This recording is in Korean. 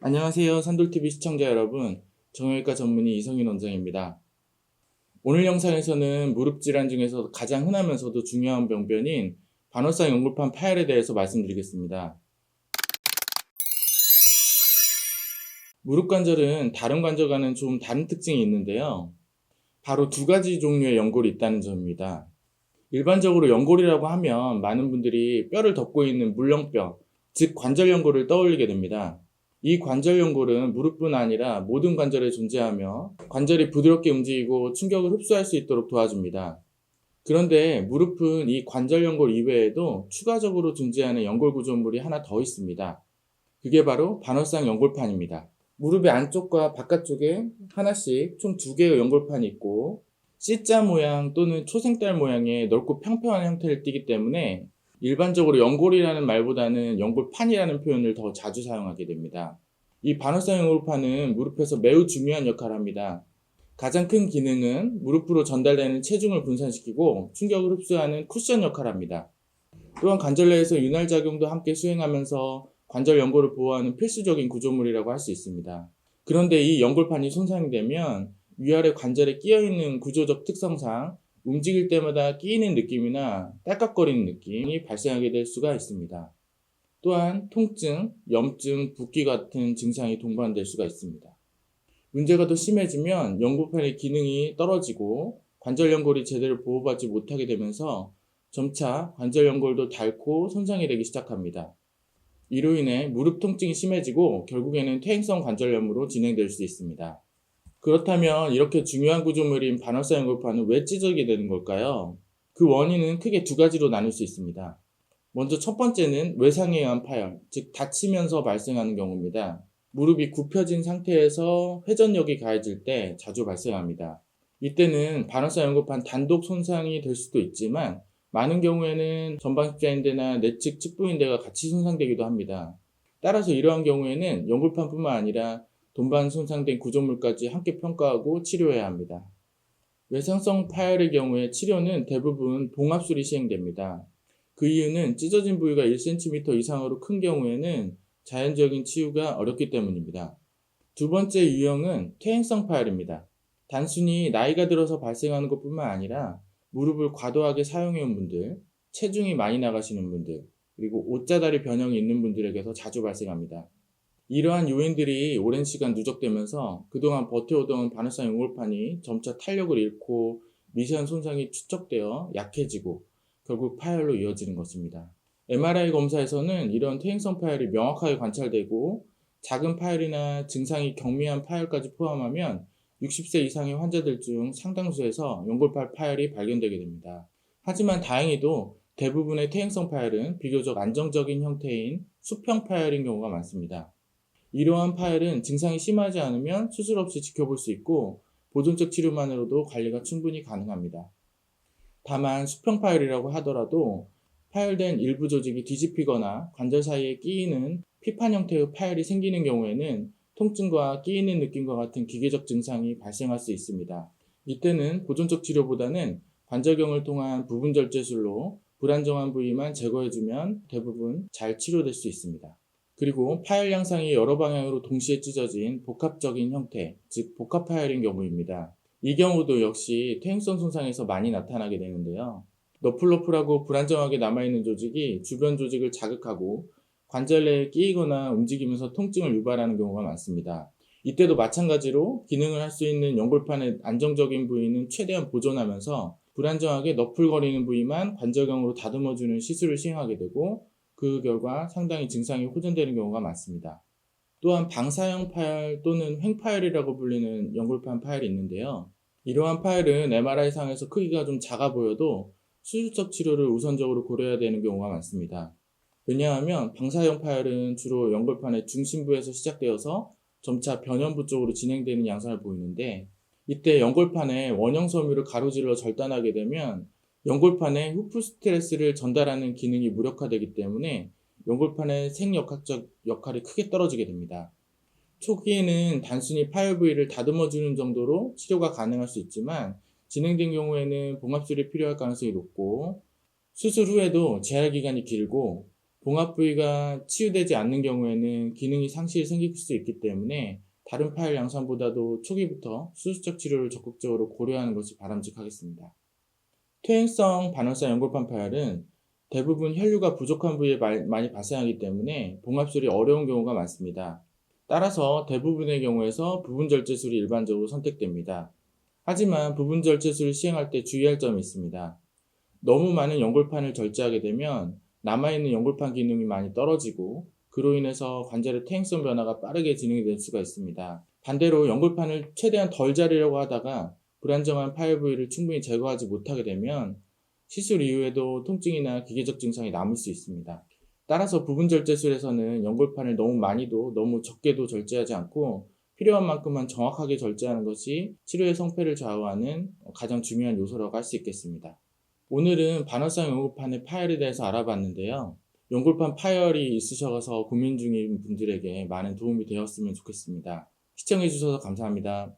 안녕하세요. 산돌TV 시청자 여러분. 정형외과 전문의 이성윤 원장입니다. 오늘 영상에서는 무릎 질환 중에서 가장 흔하면서도 중요한 병변인 반월상 연골판 파열에 대해서 말씀드리겠습니다. 무릎 관절은 다른 관절과는 좀 다른 특징이 있는데요. 바로 두 가지 종류의 연골이 있다는 점입니다. 일반적으로 연골이라고 하면 많은 분들이 뼈를 덮고 있는 물렁뼈, 즉 관절 연골을 떠올리게 됩니다. 이 관절 연골은 무릎뿐 아니라 모든 관절에 존재하며 관절이 부드럽게 움직이고 충격을 흡수할 수 있도록 도와줍니다. 그런데 무릎은 이 관절 연골 이외에도 추가적으로 존재하는 연골 구조물이 하나 더 있습니다. 그게 바로 반월상 연골판입니다. 무릎의 안쪽과 바깥쪽에 하나씩 총 두 개의 연골판이 있고 C자 모양 또는 초생달 모양의 넓고 평평한 형태를 띠기 때문에 일반적으로 연골이라는 말보다는 연골판이라는 표현을 더 자주 사용하게 됩니다. 이 반월상 연골판은 무릎에서 매우 중요한 역할을 합니다. 가장 큰 기능은 무릎으로 전달되는 체중을 분산시키고 충격을 흡수하는 쿠션 역할을 합니다. 또한 관절 내에서 윤활 작용도 함께 수행하면서 관절 연골을 보호하는 필수적인 구조물이라고 할 수 있습니다. 그런데 이 연골판이 손상이 되면 위아래 관절에 끼어 있는 구조적 특성상 움직일 때마다 끼이는 느낌이나 딸깍거리는 느낌이 발생하게 될 수가 있습니다. 또한 통증, 염증, 붓기 같은 증상이 동반될 수가 있습니다. 문제가 더 심해지면 연골판의 기능이 떨어지고 관절 연골이 제대로 보호받지 못하게 되면서 점차 관절 연골도 닳고 손상이 되기 시작합니다. 이로 인해 무릎 통증이 심해지고 결국에는 퇴행성 관절염으로 진행될 수 있습니다. 그렇다면 이렇게 중요한 구조물인 반월상 연골판은 왜 찢어지게 되는 걸까요? 그 원인은 크게 두 가지로 나눌 수 있습니다. 먼저 첫 번째는 외상에 의한 파열, 즉 다치면서 발생하는 경우입니다. 무릎이 굽혀진 상태에서 회전력이 가해질 때 자주 발생합니다. 이때는 반월상 연골판 단독 손상이 될 수도 있지만 많은 경우에는 전방 십자인대나 내측 측부인대가 같이 손상되기도 합니다. 따라서 이러한 경우에는 연골판뿐만 아니라 동반 손상된 구조물까지 함께 평가하고 치료해야 합니다. 외상성 파열의 경우에 치료는 대부분 봉합술이 시행됩니다. 그 이유는 찢어진 부위가 1cm 이상으로 큰 경우에는 자연적인 치유가 어렵기 때문입니다. 두 번째 유형은 퇴행성 파열입니다. 단순히 나이가 들어서 발생하는 것뿐만 아니라 무릎을 과도하게 사용해온 분들, 체중이 많이 나가시는 분들, 그리고 옷자다리 변형이 있는 분들에게서 자주 발생합니다. 이러한 요인들이 오랜 시간 누적되면서 그동안 버텨오던 반월상 연골판이 점차 탄력을 잃고 미세한 손상이 축적되어 약해지고 결국 파열로 이어지는 것입니다. MRI 검사에서는 이런 퇴행성 파열이 명확하게 관찰되고 작은 파열이나 증상이 경미한 파열까지 포함하면 60세 이상의 환자들 중 상당수에서 연골판 파열이 발견되게 됩니다. 하지만 다행히도 대부분의 퇴행성 파열은 비교적 안정적인 형태인 수평 파열인 경우가 많습니다. 이러한 파열은 증상이 심하지 않으면 수술 없이 지켜볼 수 있고 보존적 치료만으로도 관리가 충분히 가능합니다. 다만 수평 파열이라고 하더라도 파열된 일부 조직이 뒤집히거나 관절 사이에 끼이는 피판 형태의 파열이 생기는 경우에는 통증과 끼이는 느낌과 같은 기계적 증상이 발생할 수 있습니다. 이때는 보존적 치료보다는 관절경을 통한 부분 절제술로 불안정한 부위만 제거해주면 대부분 잘 치료될 수 있습니다. 그리고 파열 양상이 여러 방향으로 동시에 찢어진 복합적인 형태, 즉 복합 파열인 경우입니다. 이 경우도 역시 퇴행성 손상에서 많이 나타나게 되는데요. 너플너플하고 불안정하게 남아있는 조직이 주변 조직을 자극하고 관절 내에 끼이거나 움직이면서 통증을 유발하는 경우가 많습니다. 이때도 마찬가지로 기능을 할 수 있는 연골판의 안정적인 부위는 최대한 보존하면서 불안정하게 너플거리는 부위만 관절경으로 다듬어주는 시술을 시행하게 되고 그 결과 상당히 증상이 호전되는 경우가 많습니다. 또한 방사형 파열 또는 횡파열이라고 불리는 연골판 파열이 있는데요. 이러한 파열은 MRI상에서 크기가 좀 작아 보여도 수술적 치료를 우선적으로 고려해야 되는 경우가 많습니다. 왜냐하면 방사형 파열은 주로 연골판의 중심부에서 시작되어서 점차 변연부 쪽으로 진행되는 양상을 보이는데 이때 연골판의 원형 섬유를 가로질러 절단하게 되면 연골판에 후프 스트레스를 전달하는 기능이 무력화되기 때문에 연골판의 생역학적 역할이 크게 떨어지게 됩니다. 초기에는 단순히 파열 부위를 다듬어주는 정도로 치료가 가능할 수 있지만 진행된 경우에는 봉합술이 필요할 가능성이 높고 수술 후에도 재활 기간이 길고 봉합 부위가 치유되지 않는 경우에는 기능이 상실이 생길 수 있기 때문에 다른 파열 양산보다도 초기부터 수술적 치료를 적극적으로 고려하는 것이 바람직하겠습니다. 퇴행성 반월상 연골판 파열은 대부분 혈류가 부족한 부위에 마- 많이 발생하기 때문에 봉합술이 어려운 경우가 많습니다. 따라서 대부분의 경우에서 부분절제술이 일반적으로 선택됩니다. 하지만 부분절제술을 시행할 때 주의할 점이 있습니다. 너무 많은 연골판을 절제하게 되면 남아있는 연골판 기능이 많이 떨어지고 그로 인해서 관절의 퇴행성 변화가 빠르게 진행이 될 수가 있습니다. 반대로 연골판을 최대한 덜 자르려고 하다가 불안정한 파열 부위를 충분히 제거하지 못하게 되면 시술 이후에도 통증이나 기계적 증상이 남을 수 있습니다. 따라서 부분 절제술에서는 연골판을 너무 많이도 너무 적게도 절제하지 않고 필요한 만큼만 정확하게 절제하는 것이 치료의 성패를 좌우하는 가장 중요한 요소라고 할 수 있겠습니다. 오늘은 반월상 연골판의 파열에 대해서 알아봤는데요. 연골판 파열이 있으셔서 고민 중인 분들에게 많은 도움이 되었으면 좋겠습니다. 시청해주셔서 감사합니다.